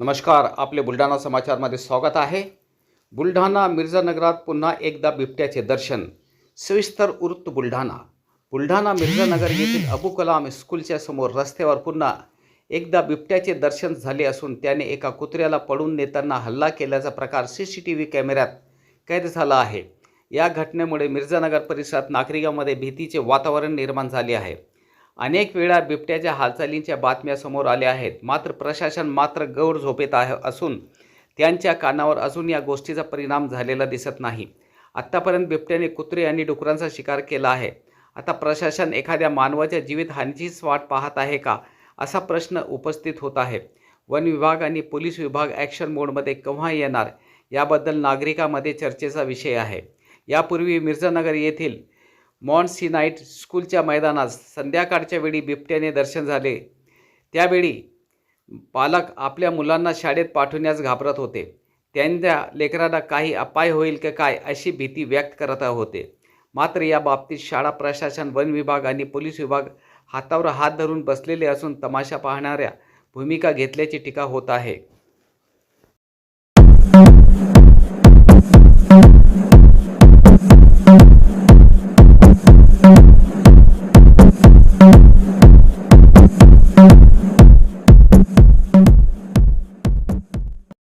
नमस्कार आपले बुलढाणा समाचारमध्ये स्वागत आहे. बुलढाणा मिर्झानगरात पुन्हा एकदा बिबट्याचे दर्शन. सविस्तर उर्त बुलढाणा. बुलढाणा मिर्झानगर येथील अबू कलाम स्कूलच्या समोर रस्त्यावर पुन्हा एकदा बिबट्याचे दर्शन झाले असून त्याने एका कुत्र्याला पळून नेताना हल्ला केल्याचा प्रकार सी सी टी व्ही कॅमेऱ्यात कैद झाला आहे. या घटनेमुळे मिर्झानगर परिसरात नागरिकांमध्ये भीतीचे वातावरण निर्माण झाले आहे. अनेक वेळा बिबट्याच्या हालचालींच्या बातम्या समोर आल्या आहेत. मात्र प्रशासन मात्र गौर झोपेत आहे असून त्यांच्या कानावर अजून या गोष्टीचा परिणाम झालेला दिसत नाही. आत्तापर्यंत बिबट्याने कुत्रे आणि डुकरांचा शिकार केला आहे. आता प्रशासन एखाद्या मानवाच्या जीवितहानीचीच वाट पाहत आहे का? असा प्रश्न उपस्थित होत आहे. वन विभाग आणि पोलीस विभाग ॲक्शन मोडमध्ये केव्हा येणार? याबद्दल नागरिकामध्ये चर्चेचा विषय आहे. यापूर्वी मिर्झानगर येथील मॉन सी नाईट स्कूलच्या मैदानात संध्याकाळच्या वेळी बिबट्याने दर्शन झाले. त्यावेळी पालक आपल्या मुलांना शाळेत पाठवण्यास घाबरत होते. त्यांच्या लेकरांना काही अपाय होईल का काय अशी भीती व्यक्त करत होते. मात्र या बाबतीत शाळा प्रशासन वन विभाग आणि पोलीस विभाग हातावर हात धरून बसलेले असून तमाशा पाहणाऱ्या भूमिका घेतल्याची टीका होत आहे.